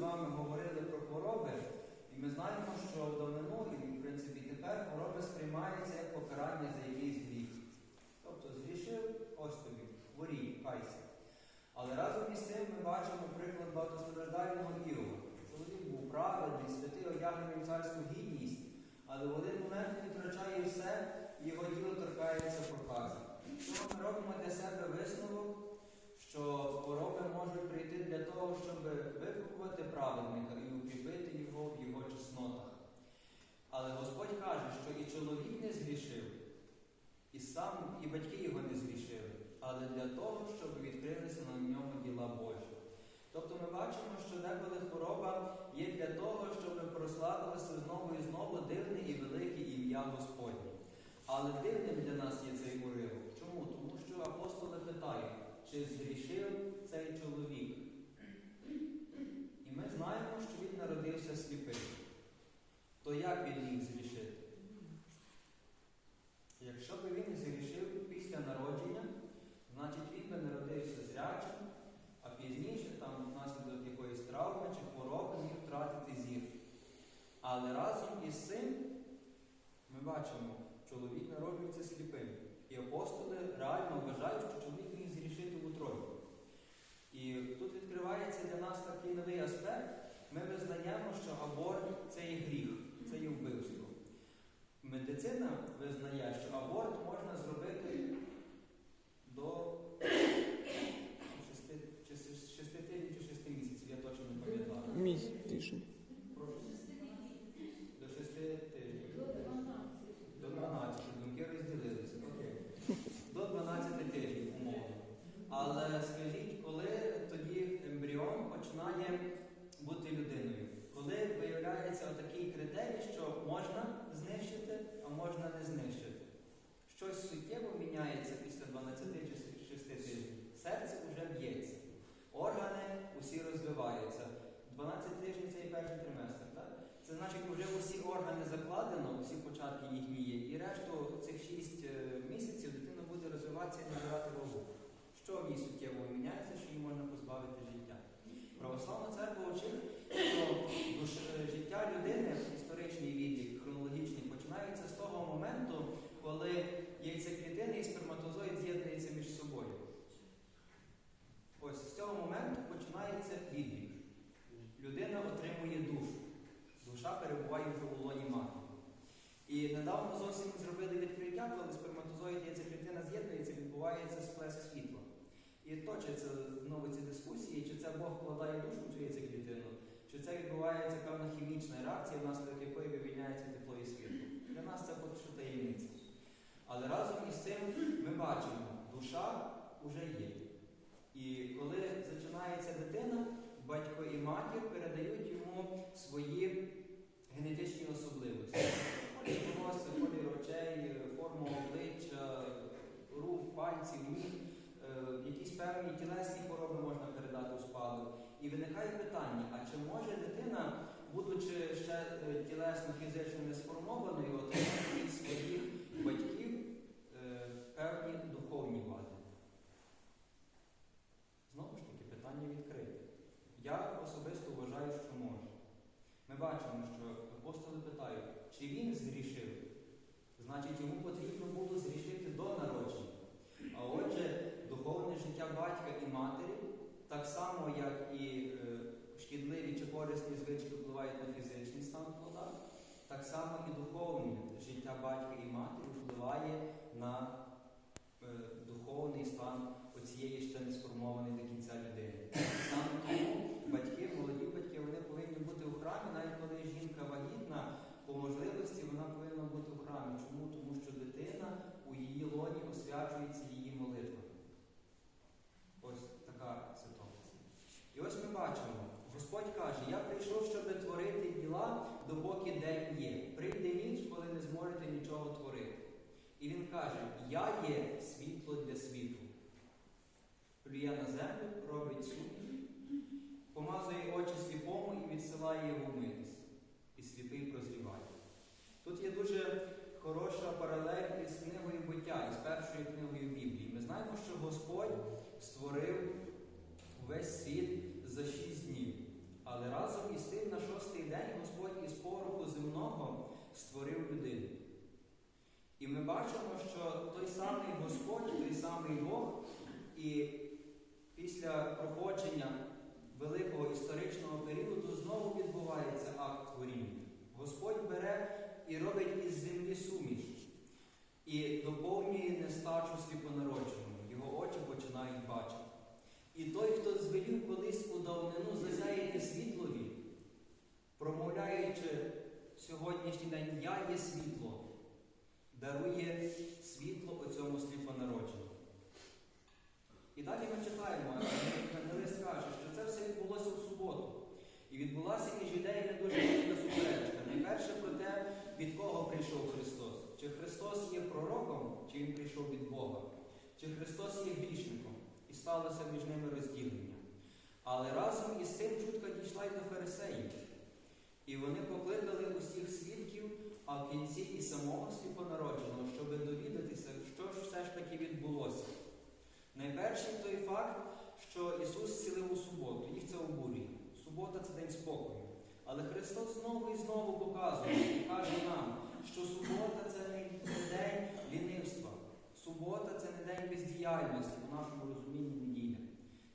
з вами говорили про хвороби, і ми знаємо, що в і в принципі тепер хвороби сприймаються як покарання за якийсь гріх. Тобто зрішив ось тобі, хворій, кайся. Але разом із тим ми бачимо приклад багатостраждального Іова. Чоловік був праведний, святий одягнений царську гідність, але в один момент він втрачає все, і його діло торкається прокази. Тому ми робимо для себе висновок що хвороби можуть прийти для того, щоб випробувати праведника і укріпити його в його чеснотах. Але Господь каже, що і чоловік не згрішив, і сам, і батьки його не згрішили, але для того, щоб відкрилися на ньому діла Божі. Тобто ми бачимо, що деколи хвороба є для того, щоб прославилося знову і знову дивне і велике ім'я Господнє. Але дивним для нас є цей уривок. Чому? Тому що апостоли питають, чи згрішив цей чоловік. І ми знаємо, що він народився сліпим. То як він міг згрішити? Якщо б він згрішив після народження, значить він би народився зрячим, а пізніше, там, внаслідок якоїсь травми чи хвороби, міг втратити зір. Але разом із цим ми бачимо, чоловік народжується сліпим. І апостоли реально вважають, що чоловік міг зрішити в утробі. І тут відкривається для нас такий новий аспект. Ми визнаємо, що аборт це є гріх, це є вбивство. Медицина визнає, що аборт можна зробити до 6, чи 6 тижнів чи 6 місяців, я точно не пам'ятаю. Місяць тиждень. Прошу. До 6 тижнів. До 12. Думки розділилися. Окей. До 12 тижнів, умовно. Але скажіть, коли тоді ембріон починає бути людиною? Коли виявляється такий критерій, що можна знищити, а можна не знищити? Щось суттєво міняється після 12 чи 6 тижнів. Серце вже б'ється. Органи усі розвиваються. 12 тижнів це і перший триместр. Так? Це значить, вже усі органи закладено, усі початки їхні є, і решту цих 6 місяців дитина буде розвиватися і набирати вагу. Що в ній суттєво міняється, що її можна позбавити життя? Православна церква вчить, що душ- життя людини, історичний відлік, хронологічний, починається з того моменту, коли яйцеклітини і сперматозоїд з'єднуються між собою. Ось з цього моменту починається відлік. Людина отримує душу. Душа перебуває вже у лоні матері. І недавно зовсім зробили відкриття, коли сперматозоїд і яйцеклітина з'єднується, відбувається сплеск світла. І точаться знову ці дискусії, чи це Бог вкладає душу в цю яйцеклітину, чи це відбувається певна хімічна реакція, внаслідок якої вивільняється тепло і світло. Для нас це поки що таємниця. Але разом із цим ми бачимо, душа вже є. І коли починається дитина, батько і матір передають йому свої генетичні особливості. Виникає питання, а чи може дитина, будучи ще е, тілесно, фізично не сформованою, отримати від своїх батьків е, певні духовні вади? Знову ж таки, питання відкрите. Я особисто вважаю, що може. Ми бачимо, що апостоли питають, чи він згрішив? Значить, йому потрібно було згрішити до народження. А отже, духовне життя батька і матері, так само, як корисні звички впливають на фізичний стан плода, так само і духовне життя батька і матері впливає на е, духовний стан оцієї ще не сформованої до кінця людини. Саме тому батьки, молоді батьки, вони повинні бути у храмі, навіть коли жінка вагітна, по можливості вона повинна бути у храмі. Чому? Тому що дитина у її лоні освячується її молитвами. Ось така ситуація. І ось ми бачимо, Господь каже, я прийшов, щоб творити діла, допоки день є. Прийде ніч, коли не зможете нічого творити. І він каже, я є світло для світу. Плює на землю, робить суміш, помазує очі сліпому і відсилає його вмитись. І сліпий прозріває. Тут є дуже хороша паралель із книгою буття, із першою книгою Біблії. Ми знаємо, що Господь створив весь світ за шість днів. Але разом із тим на шостий день Господь із пороху земного створив людину. І ми бачимо, що той самий Господь, той самий Бог, і після проходження великого історичного періоду знову відбувається акт творіння. Господь бере і робить із землі суміш і доповнює нестачу сліпонародженому. Його очі починають бачити. І той, хто колись у давнину засяяти світлові, промовляючи сьогоднішній день Я є світло, дарує світло у цьому сліпонародженому. І далі ми читаємо, Евангелист каже, що це все відбулося в суботу. І відбулася між юдеями дуже велика суперечка. Найперше про те, від кого прийшов Христос. Чи Христос є пророком, чи Він прийшов від Бога, чи Христос є грішником. І сталося між ними розділення. Але разом із цим чутка дійшла й до фарисеїв. І вони покликали усіх свідків, а в кінці і самого сліпонародженого, щоб довідатися, що ж все ж таки відбулося. Найперший той факт, що Ісус зцілив у суботу, їх це обурює. Субота це день спокою. Але Христос знову і знову показує і каже нам, що субота це не день лінивства. Субота це не день бездіяльності, у нашому розумінні неділя.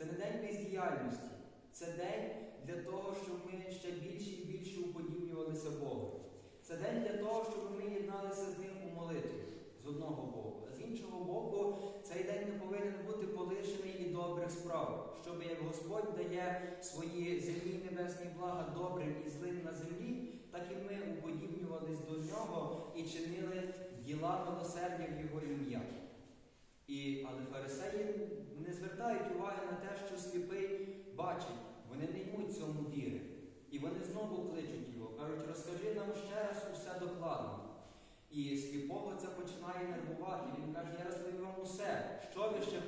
Це не день бездіяльності. Це день для того, щоб ми ще більше і більше уподібнювалися Богу. Це день для того, щоб ми єдналися з ним у молитві з одного боку. А з іншого боку, цей день не повинен бути полишений і добрих справ, щоб як Господь дає свої земні небесні блага добрим і злим на землі, так і ми уподібнювались до нього і чинили діла милосердя в Його ім'я. І, Але фарисеї не звертають уваги на те, що сліпий бачить, вони не ймуть цьому віри. І вони знову кличуть його, кажуть, розкажи нам ще раз усе докладно. І сліпого це починає нервувати. Він каже, я розповів вам усе, що ви ще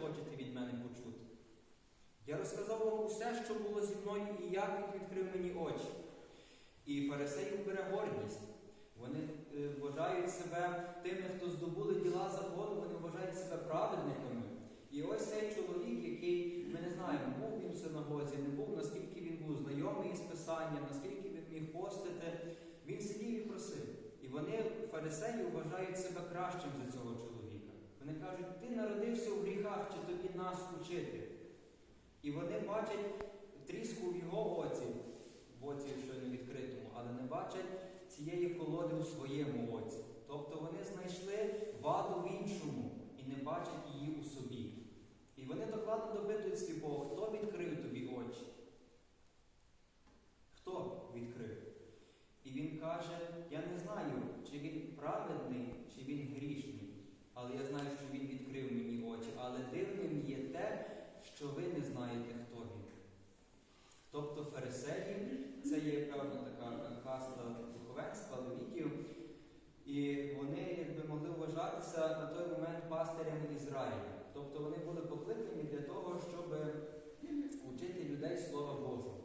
Я розказав вам усе, що було зі мною, і як він відкрив мені очі. І фарисеїв бере гордість. Вони е, вважають себе тими, хто здобули діла закону, вони вважають себе праведниками. І ось цей чоловік, який, ми не знаємо, був він в синагозі, не був, наскільки він був знайомий із Писанням, наскільки він міг постити, він сидів і просив. І вони, фарисеї, вважають себе кращим за цього чоловіка. Вони кажуть, ти народився в гріхах, чи тобі нас учити. І вони бачать тріску в його оці, в оці, що не відкритому, але не бачать цієї колоди у своєму оці. Тобто вони знайшли ваду в іншому і не бачать її у собі. І вони докладно допитують сліпого, хто відкрив тобі очі? Хто відкрив? І він каже, я не знаю, чи він праведний, чи він грішний. Але я знаю, що він відкрив мені очі. Але дивним є те, що ви не знаєте, хто він. Тобто фарисеї, це є певна така каста духовенства, левітів, і вони якби могли вважатися на той момент пастирями Ізраїля. Тобто вони були покликані для того, щоб учити людей Слова Божого.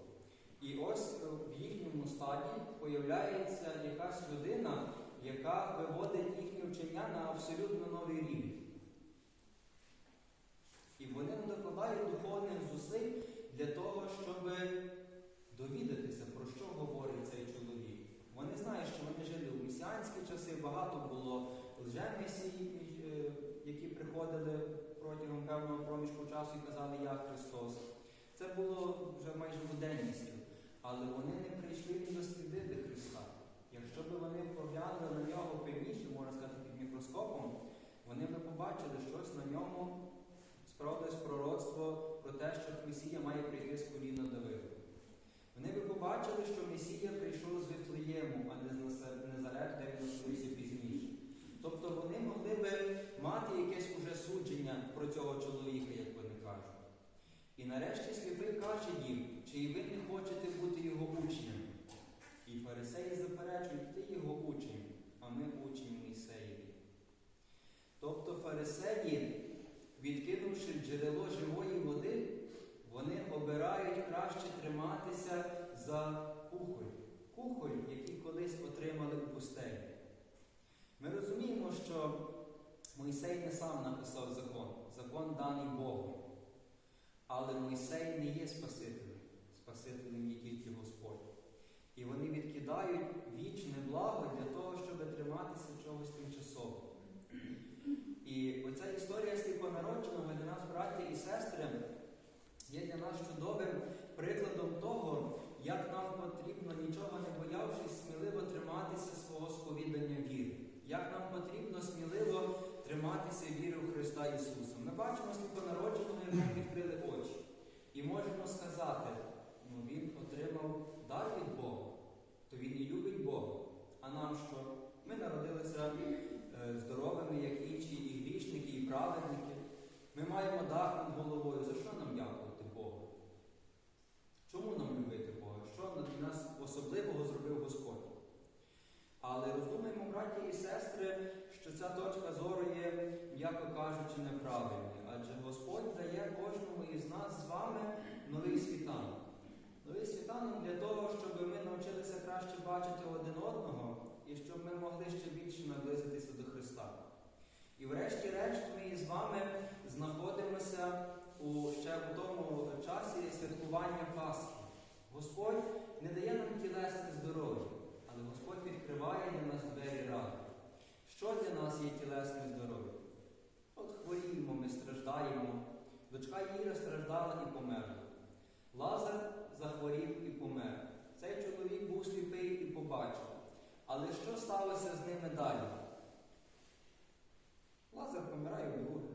І ось в їхньому стаді появляється якась людина, яка виводить їхнє вчення на абсолютно новий рівень. І вони докладають духовних зусиль для того, щоб довідатися, про що говорить цей чоловік. Вони знають, що вони жили у месіанські часи, багато було лжемесій, які приходили протягом певного проміжку часу і казали, я Христос. Це було вже майже буденністю. Але вони не прийшли ні дослідити Христа. Якщо б вони поглянули на нього пильніше, можна сказати, під мікроскопом, вони б побачили щось на ньому, справдилось пророцтво про те, що Месія має прийти з коліна Давида. Вони б побачили, що Месія прийшов з Вифлеєму, а не з Назарет, де він народився пізніше. Тобто вони могли б мати якесь уже судження про цього чоловіка, як вони кажуть. І нарешті сліпий каже їм, чи і ви не хочете бути його учнем. І фарисеї заперечують, ти його учень, а ми учні Мойсеєві. Тобто фарисеї, відкинувши джерело живої води, вони обирають краще триматися за кухоль. Кухоль, який колись отримали у пустелі. Ми розуміємо, що Мойсей не сам написав закон, закон даний Богом. Але Мойсей не є Спасителем. Спасителем є тільки Господь. І вони відкидають вічне благо для того, щоб триматися чогось тимчасового. І оця історія сліпонародженого для нас, браті і сестри, прикладом того, як нам потрібно, нічого не боявшись, сміливо триматися свого сповідання віри, як нам потрібно сміливо триматися віри у Христа Ісуса. Ми бачимо сліпонародженого, ми відкрили очі, і можемо сказати, ну Він отримав дар від Бога, то Він і любить Бога. А нам що? Ми народилися е, здоровими, як інші, і грішники, і праведники. Ми маємо дах над головою. за що бачити один одного і щоб ми могли ще більше наблизитися до Христа. І врешті-решт ми із вами знаходимося у ще у тому часі святкування Пасхи. Господь не дає нам тілесне здоров'я, але Господь відкриває для нас двері ради. Що для нас є тілесне здоров'я? От хворіємо, ми страждаємо. Дочка Іра страждала і померла. Лазар захворів і помер. Цей чоловік був побачив. Але що сталося з ними далі? Лазар помирає вдруге.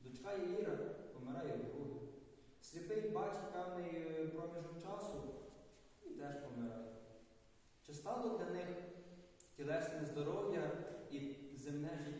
Дочка Іра помирає вдруге. Сліпий бачить певний е, проміжок часу і теж помирає. Чи стало для них тілесне здоров'я і земне життя